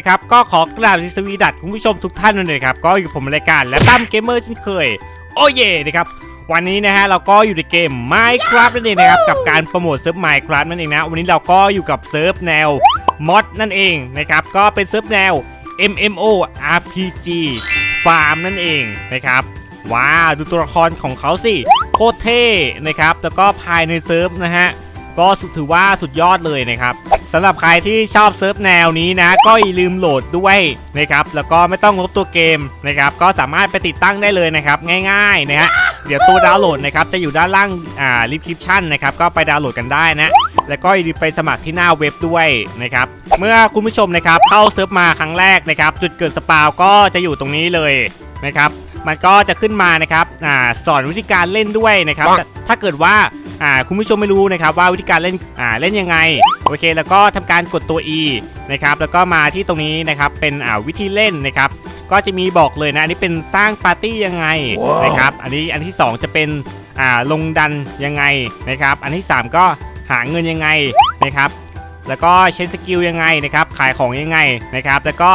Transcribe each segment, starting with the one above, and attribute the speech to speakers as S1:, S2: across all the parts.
S1: นะครับก็ขอกราบสวีดัตคุณผู้ชมทุกท่านด้วยครับก็อยู่กับผมรายการและตั้มเกมเมอร์เช่นเคย โอเย่นะครับวันนี้นะฮะเราก็อยู่ในเกม Minecraft นั่นเองนะครับกับการโปรโมทเซิร์ฟ Minecraft นั่นเองนะวันนี้เราก็อยู่กับเซิร์ฟแนวมอดนั่นเองนะครับก็เป็นเซิร์ฟแนว MMO RPG ฟาร์มนั่นเองนะครับว้าวดูตัวละครของเขาสิโคตรเท่นะครับแล้วก็ภายในเซิร์ฟนะฮะ ก็ถือว่าสุดยอดเลยนะครับสำหรับใครที่ชอบเซิร์ฟแนวนี้นะ ก็อย่าลืมโหลดด้วยนะครับแล้วก็ไม่ต้องลบตัวเกมนะครับก็สามารถไปติดตั้งได้เลยนะครับง่ายๆนะฮะเดี๋ยวตัวดาวน์โหลดนะครับจะอยู่ด้านล่างอ่าลิคริปชั่นนะครับก็ไปดาวน์โหลดกันได้นะแล้วก็อย่าลืมไปสมัครที่หน้าเว็บด้วยนะครับเมื่อคุณผู้ชมนะครับเข้าเซิร์ฟมาครั้งแรกนะครับจุดเกิดสปาวก็จะอยู่ตรงนี้เลยนะครับมันก็จะขึ้นมานะครับอ่าสอนวิธีการเล่นด้วยนะครับถ้าเกิดว่า อ่าคุณผู้ชมไม่รู้นะครับว่าวิธีการเล่นอ่าเล่นยังไงโอเค แล้วก็ทำการกดตัว E นะครับแล้วก็มาที่ตรงนี้นะครับเป็นอ่าวิธีเล่นนะครับก็จะมีบอกเลยนะอันนี้เป็นสร้างปาร์ตี้ยังไงนะครับอันนี้อันที่ 2 จะเป็นอ่าลงดันยังไงนะครับอันที่ 3 ก็หาเงินยังไงนะครับแล้วก็ใช้สกิลยังไงนะครับขายของยังไงนะครับแล้วก็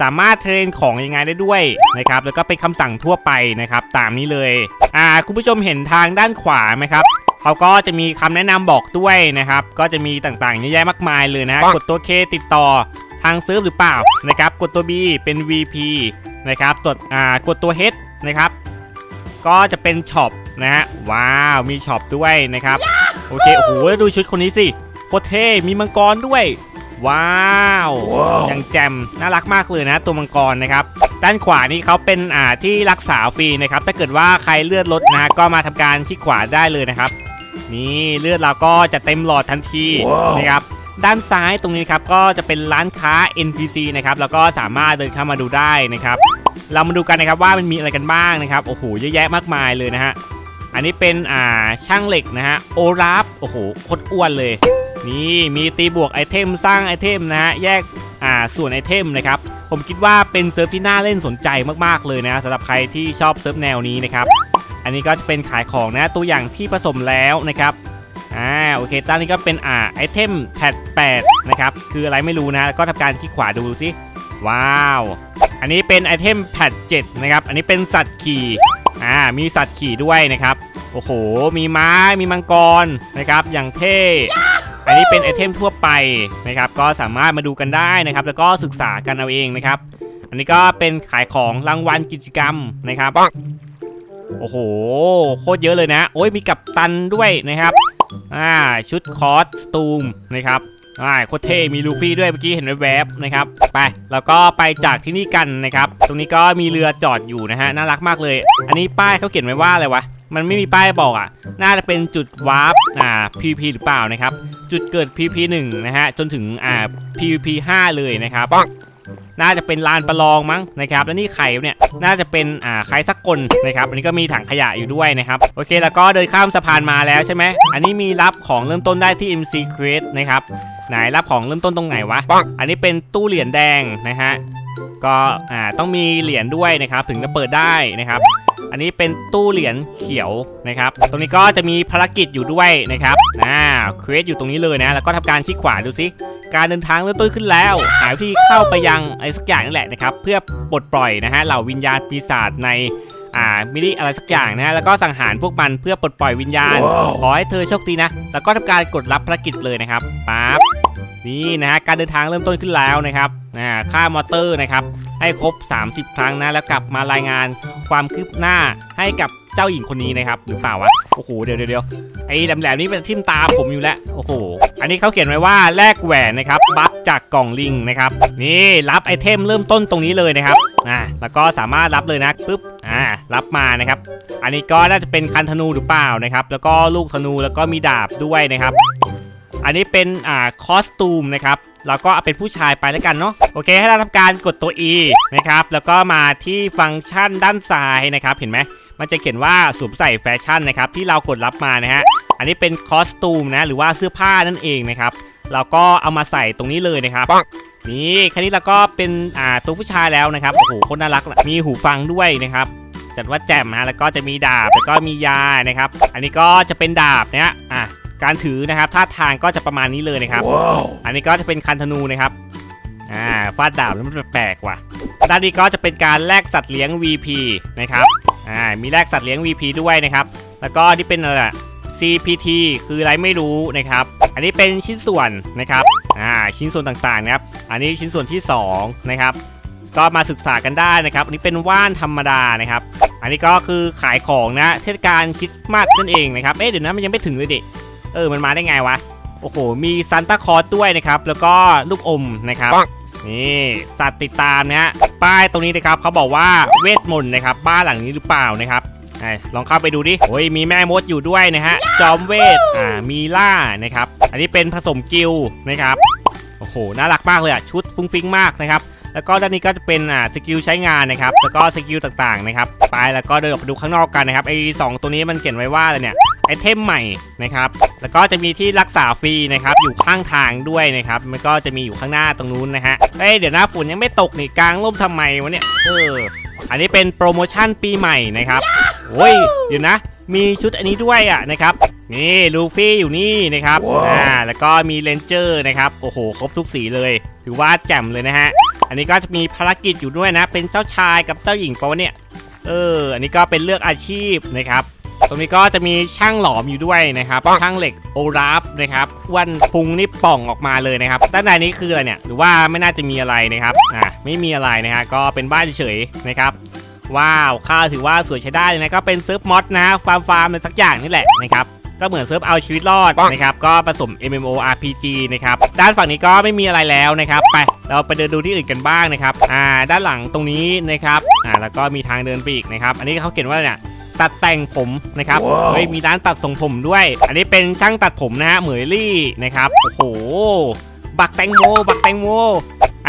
S1: สามารถเทรนของยังไงได้ด้วยนะครับแล้วก็เป็นคำสั่งทั่วไปนะครับตามนี้เลยอ่าคุณผู้ชมเห็นทางด้านขวาไหมครับ เขาก็จะมีคำแนะนำบอกด้วยนะครับ ก็จะมีต่างๆเยอะแยะมากมายเลยนะฮะกดตัว K ติดต่อทางเซิร์ฟหรือเปล่านะครับ กดตัว B เป็น VP นะครับกดอ่ากดตัว H นะครับ ก็จะเป็นช็อปนะฮะว้าวมีช็อปด้วยนะครับ โอเคโอ้โหแล้วดูชุดคนนี้สิโคตรเท่มีมังกรด้วยว้าวอย่างแจมน่ารักมากเลยนะ ตัวมังกรนะครับ ด้านขวานี่เขาเป็นอ่าที่รักษาฟรีนะครับ ถ้าเกิดว่าใครเลือดลดนะก็มาทำการที่ขวาได้เลยนะครับ นี่เลือดเราก็จะเต็มหลอดทันทีนะครับด้านซ้ายตรงนี้ครับก็จะเป็นร้านค้า NPC นะครับแล้วก็สามารถเดินเข้ามาดูได้นะครับ เรามาดูกันนะครับว่ามันมีอะไรกันบ้างนะครับโอ้โหเยอะแยะมากมายเลยนะฮะอันนี้เป็นอ่าช่างเหล็กนะฮะโอราฟโอ้โหโคตรอ้วนเลย นี่มีตีบวกไอเทมสร้างไอเทมนะฮะแยกอ่าส่วนไอเทมนะครับผมคิดว่าเป็นเซิร์ฟที่น่าเล่นสนใจมากๆเลยนะสำหรับใครที่ชอบเซิร์ฟแนวนี้นะครับ อันนี้ก็จะเป็นขายของนะตัวอย่างที่ผสมแล้วนะครับอ่าโอเคด้านนี้ก็เป็นอ่าไอเทมแพท8นะครับคืออะไรไม่รู้นะก็ทำการที่ขวาดูสิว้าว อันนี้เป็นไอเทมแพท7นะครับอันนี้เป็นสัตว์ขี่อ่ามีสัตว์ขี่ด้วยนะครับโอ้โห มีม้า มีมังกรนะครับอย่างเท่อันนี้เป็นไอเทมทั่วไปนะครับก็สามารถมาดูกันได้นะครับ แล้วก็ศึกษากันเอาเองนะครับ อันนี้ก็เป็นขายของรางวัลกิจกรรมนะครับ โอ้โห โคตรเยอะเลยนะ โอ้ยมีกับตันด้วยนะครับ อ่า ชุดคอสตูมนะครับอ่าโคตรเท่มีลูฟี่ด้วยเมื่อกี้เห็นแวบๆนะครับ ไป แล้วก็ไปจากที่นี่กันนะครับ ตรงนี้ก็มีเรือจอดอยู่นะฮะ น่ารักมากเลย อันนี้ป้ายเขาเขียนไว้ว่าอะไรวะ มันไม่มีป้ายบอกอะ น่าจะเป็นจุดวาร์ป อ่า PVP หรือเปล่านะครับ จุดเกิด PVP 1นะฮะ จนถึง อ่า PVP 5เลยนะครับ น่าจะเป็นลานประลองมั้งนะครับแล้วนี่ไข่เนี่ยน่าจะเป็นอ่าใครสักคนนะครับอันนี้ก็มีถังขยะอยู่ด้วยนะครับโอเค แล้วก็เดินข้ามสะพานมาแล้วใช่ไหมอันนี้มีรับของเริ่มต้นได้ที่ MC Crate นะครับไหนรับของเริ่มต้นตรงไหนวะอันนี้เป็นตู้เหรียญแดงนะฮะ ก็อ่าต้องมีเหรียญด้วยนะครับ ถึงจะเปิดได้นะครับ อันนี้เป็นตู้เหรียญเขียวนะครับ ตรงนี้ก็จะมีภารกิจอยู่ด้วยนะครับอ่าเควสอยู่ตรงนี้เลยนะ แล้วก็ทำการคลิกขวาดูซิการเดินทางเริ่มต้นขึ้นแล้ว หาวิธีเข้าไปยังอะไรสักอย่างนั่นแหละนะครับ เพื่อปลดปล่อยนะฮะเหล่าวิญญาณปีศาจในอ่ามินิอะไรสักอย่างนะฮะแล้วก็สังหารพวกมันเพื่อปลดปล่อยวิญญาณ ขอให้เธอโชคดีนะ แล้วก็ทำการกดรับภารกิจเลยนะครับปั๊บ นี่นะฮะการเดินทางเริ่มต้นขึ้นแล้วนะครับอ่าค่ามอเตอร์นะครับให้ครบ 30 ครั้งนะแล้วกลับมารายงานความคืบหน้าให้กับเจ้าหญิงคนนี้นะครับหรือเปล่าวะโอ้โหเดี๋ยวเดี๋ยวไอ้แหลมๆนี่เป็นทิมตาผมอยู่แล้วโอ้โหอันนี้เขาเขียนไว้ว่าแลกแหวนนะครับบัฟจากกล่องลิงนะครับนี่รับไอเทมเริ่มต้นตรงนี้เลยนะครับอ่าแล้วก็สามารถรับเลยนะปึ๊บอ่ารับมานะครับ อันนี้ก็น่าจะเป็นคันธนูหรือเปล่านะครับ แล้วก็ลูกธนูแล้วก็มีดาบด้วยนะครับ อันนี้เป็นอ่าคอสตูมนะครับเราก็เอาเป็นผู้ชายไปแล้วกันเนาะโอเค ให้เราทำการกดตัว E นะครับแล้วก็มาที่ฟังก์ชันด้านซ้ายนะครับเห็นไหมมันจะเขียนว่าสวมใส่แฟชั่นนะครับที่เรากดรับมานะฮะอันนี้เป็นคอสตูมนะหรือว่าเสื้อผ้านั่นเองนะครับเราก็เอามาใส่ตรงนี้เลยนะครับนี่แค่นี้เราก็เป็นอ่าตัวผู้ชายแล้วนะครับโอ้โหโคนน่ารักมีหูฟังด้วยนะครับจัดว่าแจ่มฮะแล้วก็จะมีดาบแล้วก็มียานะครับ อันนี้ก็จะเป็นดาบนะฮะอะ การถือนะครับท่าทางก็จะประมาณนี้เลยนะครับอันนี้ก็จะเป็นคันธนูนะครับอ่าฟาดดาบแล้วมันแปลกๆว่ะด้านนี้ก็จะเป็นการแลกสัตว์เลี้ยง VP นะครับอ่ามีแลกสัตว์เลี้ยง VP ด้วยนะครับ แล้วก็ที่เป็นอะไรอะ CPT คืออะไรไม่รู้นะครับ อันนี้เป็นชิ้นส่วนนะครับอ่าชิ้นส่วนต่างๆนะครับ อันนี้ชิ้นส่วนที่สองนะครับก็มาศึกษากันได้นะครับ อันนี้เป็นว่านธรรมดานะครับ อันนี้ก็คือขายของนะ เทศกาลคริสต์มาสนั่นเองนะครับ เอ๊ะเดี๋ยวนะมันยังไม่ถึงเลยดิ เออมันมาได้ไงวะ โอ้โห มีซานตาคลอสด้วยนะครับ แล้วก็ลูกอมนะครับ นี่สัตว์ติดตามนะฮะป้ายตรงนี้นะครับเขาบอกว่าเวทมนต์นะครับ บ้านหลังนี้หรือเปล่านะครับไอ้ลองเข้าไปดูดิโอ้ยมีแม่มดอยู่ด้วยนะฮะ จอมเวท อ่า มีล่านะครับ อันนี้เป็นผสมกิลด์นะครับ โอ้โห น่ารักมากเลยอะ ชุดฟุ้งฟิ้งมากนะครับ แล้วก็ด้านนี้ก็จะเป็นอ่าสกิลใช้งานนะครับ แล้วก็สกิลต่างๆนะครับ ไปแล้วก็เดินออกไปดูข้างนอกกันนะครับ ไอ้สองตัวนี้มันเขียนไว้ว่าอะไรเนี่ย ไอเทมใหม่นะครับ แล้วก็จะมีที่รักษาฟรีนะครับ อยู่ข้างทางด้วยนะครับ มันก็จะมีอยู่ข้างหน้าตรงนู้นนะฮะเอ้ย เดี๋ยวนะฝนยังไม่ตกนี่กลางร่มทำไมวะเนี่ย เออ อันนี้เป็นโปรโมชั่นปีใหม่นะครับ โอ้ยเดี๋ยวนะ มีชุดอันนี้ด้วยอะนะครับ นี่ลูฟี่อยู่นี่นะครับ อ่า แล้วก็มีเลนเจอร์นะครับ โอ้โห ครบทุกสีเลย ถือว่าแจ่มเลยนะฮะ อันนี้ก็จะมีภารกิจอยู่ด้วยนะ เป็นเจ้าชายกับเจ้าหญิงปะวะเนี่ย เออ อันนี้ก็เป็นเลือกอาชีพนะครับ ตรงนี้ก็จะมีช่างหลอมอยู่ด้วยนะครับช่างเหล็กโอราฟนะครับอ้วันพุงนี่ป่องออกมาเลยนะครับด้านในนี้คืออะไรเนี่ยหรือว่าไม่น่าจะมีอะไรนะครับอ่าไม่มีอะไรนะฮะก็เป็นบ้านเฉยๆนะครับว้าวค่าถือว่าสวยใช้ได้เลยนะก็เป็นเซิร์ฟมอดนะฟาร์มฟาร์มเป็นสักอย่างนี่แหละนะครับก็เหมือนเซิร์ฟเอาชีวิตรอดนะครับก็ผสม MMORPG นะครับด้านฝั่งนี้ก็ไม่มีอะไรแล้วนะครับไปเราไปเดินดูที่อื่นกันบ้างนะครับอ่าด้านหลังตรงนี้นะครับอ่าแล้วก็มีทางเดินไปอีกนะครับอันนี้เขาเขียนว่าอะไรเนี่ย ตัดแต่งผมนะครับเฮ้ยมีร้านตัดทรงผมด้วย อันนี้เป็นช่างตัดผมนะฮะเหมยลี่นะครับโอ้โหบักแตงโมบักแตงโม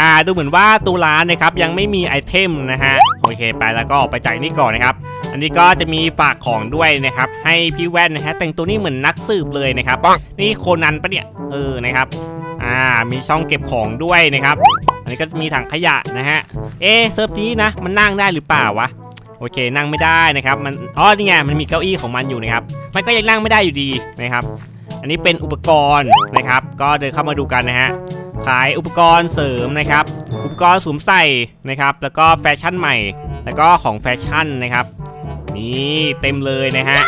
S1: อ่าดูเหมือนว่าตัวร้านนะครับยังไม่มีไอเทมนะฮะโอเคไปแล้วก็ออกไปจากนี่ก่อนนะครับอันนี้ก็จะมีฝากของด้วยนะครับ ให้พี่แว่นนะฮะแต่งตัวนี้เหมือนนักสืบเลยนะครับ นี่โคนันปะเนี่ยเออนะครับ อ่ามีช่องเก็บของด้วยนะครับ อันนี้ก็จะมีถังขยะนะฮะเอ๊ะเซิร์ฟนี้นะมันนั่งได้หรือเปล่าวะ โอเคนั่งไม่ได้นะครับมันอ๋อนี่ไงมันมีเก้าอี้ของมันอยู่นะครับมันก็ยังนั่งไม่ได้อยู่ดีนะครับอันนี้เป็นอุปกรณ์นะครับ ก็เดินเข้ามาดูกันนะฮะขายอุปกรณ์เสริมนะครับ อุปกรณ์สวมใส่นะครับแล้วก็แฟชั่นใหม่ แล้วก็ของแฟชั่นนะครับนี่เต็มเลยนะฮะ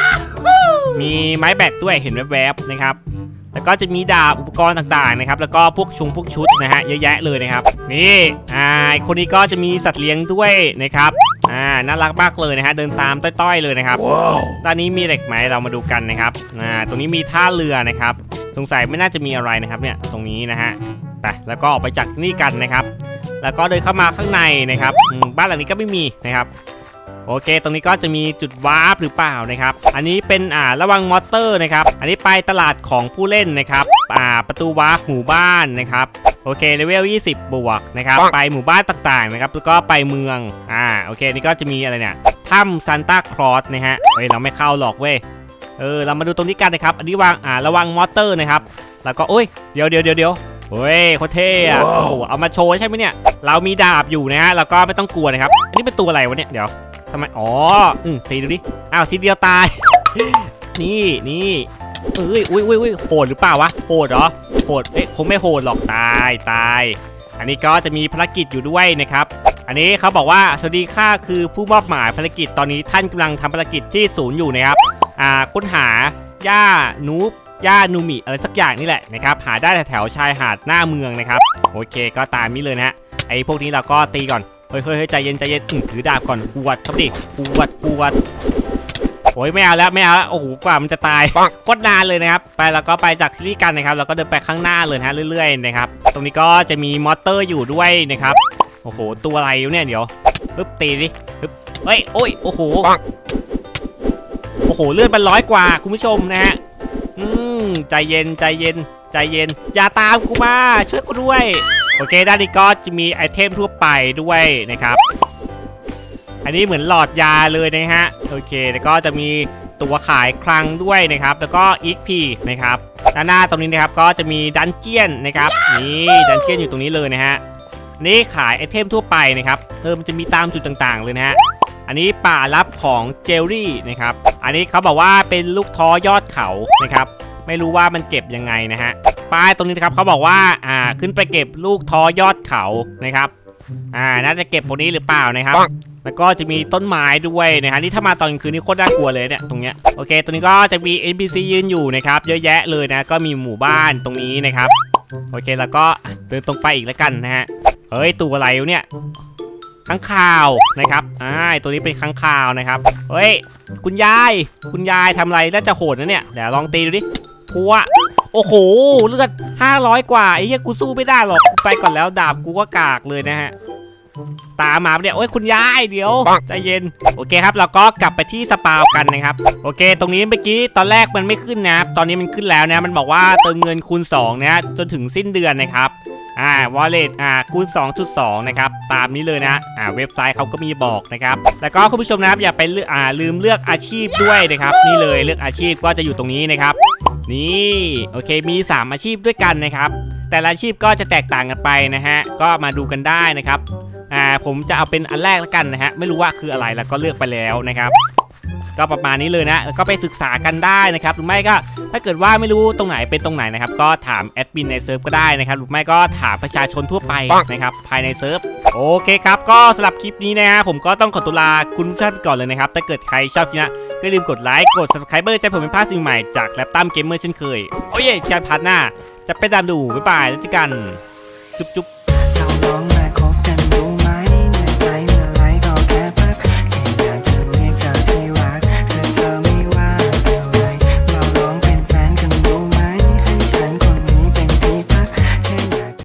S1: มีไม้แบตด้วยเห็นแวบๆนะครับแล้วก็จะมีดาบอุปกรณ์ต่างๆนะครับ แล้วก็พวกชุงพวกชุดนะฮะเยอะแยะเลยนะครับ นี่อ่าคนนี้ก็จะมีสัตว์เลี้ยงด้วยนะครับ อ่าน่ารักมากเลยนะฮะเดินตามต้อยๆเลยนะครับด้านนี้มีเหล็กไหมเรามาดูกันนะครับอ่าตรงนี้มีท่าเรือนะครับ สงสัยไม่น่าจะมีอะไรนะครับเนี่ยตรงนี้นะฮะไปแล้วก็ออกไปจากนี่กันนะครับ แล้วก็เดินเข้ามาข้างในนะครับอืมบ้านหลังนี้ก็ไม่มีนะครับ โอเค ตรงนี้ก็จะมีจุดวาร์ปหรือเปล่านะครับ อันนี้เป็นอ่าระวังมอเตอร์นะครับ อันนี้ไปตลาดของผู้เล่นนะครับอ่าประตูวาร์ปหมู่บ้านนะครับโอเคเลเวล 20 บวกนะครับ ไปหมู่บ้านต่างๆนะครับ แล้วก็ไปเมือง อ่า โอเค นี่ก็จะมีอะไรเนี่ยถ้ำซานตาคลอสนะฮะ เฮ้ย เราไม่เข้าหรอกเว้ย เออ เรามาดูตรงนี้กันนะครับ อันนี้วาง อ่า ระวังมอเตอร์นะครับ แล้วก็โอ้ย เดี๋ยวเดี๋ยวเดี๋ยวเดี๋ยวเฮ้ยโคตรเท่อะโอ้โห เอามาโชว์ใช่ไหมเนี่ย เรามีดาบอยู่นะฮะ แล้วก็ไม่ต้องกลัวนะครับ อันนี้เป็นตัวอะไรวะเนี่ย เดี๋ยว ทำไม อ๋ออืมตีดูดิ อ้าวทีเดียวตาย นี่นี่เอ้ยอุ้ยอุ้ยอุ้ยโหดหรือเปล่าวะ โหดเหรอ โหด เอ๊ะคงไม่โหดหรอก ตาย ตาย อันนี้ก็จะมีภารกิจอยู่ด้วยนะครับ อันนี้เขาบอกว่า สวัสดีค่าคือผู้มอบหมายภารกิจ ตอนนี้ท่านกำลังทำภารกิจที่ศูนย์อยู่นะครับ อ่า ค้นหาย่านูบย่านูมิอะไรสักอย่างนี่แหละนะครับ หาได้แถวชายหาดหน้าเมืองนะครับ โอเค ก็ตามนี้เลยนะฮะ ไอ้พวกนี้เราก็ตีก่อน ฮ้ยเฮ้ยเฮ้ยใจเย็นใจเย็นอื้อถือดาบก่อนปวดครับดิปวดปวดโอ้ยไม่เอาแล้วไม่เอาแล้วโอ้โหกว่ามันจะตายโคตรนานเลยนะครับ ไปแล้วก็ไปจากที่นี่กันนะครับแล้วก็เดินไปข้างหน้าเลยนะฮะเรื่อยๆนะครับตรงนี้ก็จะมีมอเตอร์อยู่ด้วยนะครับโอ้โหตัวอะไรอยู่เนี่ยเดี๋ยวปึ๊บตีดิปึ๊บเฮ้ยโอ้ยโอ้โหโอ้โหเลื่อนไปร้อยกว่าคุณผู้ชมนะฮะอืมใจเย็นใจเย็นใจเย็น อย่าตามกูมาช่วยกูด้วย โอเค ด้านนี้ก็จะมีไอเทมทั่วไปด้วยนะครับ อันนี้เหมือนหลอดยาเลยนะฮะ โอเค แล้วก็จะมีตัวขายคลังด้วยนะครับ แล้วก็ XP นะครับ ด้านหน้าตรงนี้นะครับ ก็จะมีดันเจียนนะครับ นี่ดันเจียนอยู่ตรงนี้เลยนะฮะ นี่ขายไอเทมทั่วไปนะครับเออมันจะมีตามจุดต่างๆ เลยนะฮะ อันนี้ป่ารับของเจลลี่นะครับ อันนี้เขาบอกว่าเป็นลูกท้อยอดเขานะครับ ไม่รู้ว่ามันเก็บยังไงนะฮะ ป้ายตรงนี้นะครับเขาบอกว่าอ่าขึ้นไปเก็บลูกท้อยอดเขานะครับอ่าน่าจะเก็บพวกนี้หรือเปล่านะครับ แล้วก็จะมีต้นไม้ด้วยนะฮะนี่ถ้ามาตอนกลางคืนนี่โคตรน่ากลัวเลยเนี่ยตรงเนี้ยโอเคตรงนี้ก็จะมี NPC ยืนอยู่นะครับเยอะแยะเลยนะก็มีหมู่บ้านตรงนี้นะครับโอเคแล้วก็เดินตรงไปอีกแล้วกันนะฮะเฮ้ยตัวอะไรวะเนี่ยข้างข่าวนะครับอ่าตัวนี้เป็นข้างข่าวนะครับเฮ้ยคุณยาย คุณยายทำอะไรน่าจะโหดนะเนี่ยเดี๋ยวลองตีดูดิพัว โอ้โห เลือด 500 กว่าไอ้เหี้ยกูสู้ไม่ได้หรอกกูไปก่อนแล้วดาบกูก็กากเลยนะฮะตามมาเนี่ยโอ้ยคุณยายเดี๋ยวใจเย็นโอเคครับ เราก็กลับไปที่สปาวกันนะครับ โอเค ตรงนี้เมื่อกี้ตอนแรกมันไม่ขึ้นนะครับตอนนี้มันขึ้นแล้วนะมันบอกว่าเติมเงินคูณ2นะจนถึงสิ้นเดือนนะครับอ่าวอลเล็ตอ่าคูณ 2.2 นะครับ ตามนี้เลยนะอ่าเว็บไซต์เขาก็มีบอกนะครับแล้วก็คุณผู้ชมนะครับอย่าไปเลือกอ่าลืมเลือกอาชีพด้วยนะครับ นี่เลยเลือกอาชีพก็จะอยู่ตรงนี้นะครับ นี่โอเคมี 3 อาชีพด้วยกันนะครับ แต่ละอาชีพก็จะแตกต่างกันไปนะฮะก็มาดูกันได้นะครับอ่าผมจะเอาเป็นอันแรกแล้วกันนะฮะไม่รู้ว่าคืออะไรแล้วก็เลือกไปแล้วนะครับ ก็ประมาณนี้เลยนะแล้วก็ไปศึกษากันได้นะครับหรือไม่ก็ถ้าเกิดว่าไม่รู้ตรงไหนเป็นตรงไหนนะครับก็ถามแอดมินในเซิร์ฟก็ได้นะครับหรือไม่ก็ถามประชาชนทั่วไปนะครับภายในเซิร์ฟโอเคครับก็สำหรับคลิปนี้นะฮะผมก็ต้องขอตุลาคุณผู้ชมไปก่อนเลยนะครับถ้าเกิดใครชอบคลิปนี้ก็อย่าลืมกดไลค์กด subscribe จะให้ผมเป็นภาพสิ่งใหม่จากแรปตัมเกมเมอร์เช่นเคยโอ้ยการพัดหน้าจะไปตามดูบ๊ายบายแล้วเจอกันจุ๊บจุ๊บ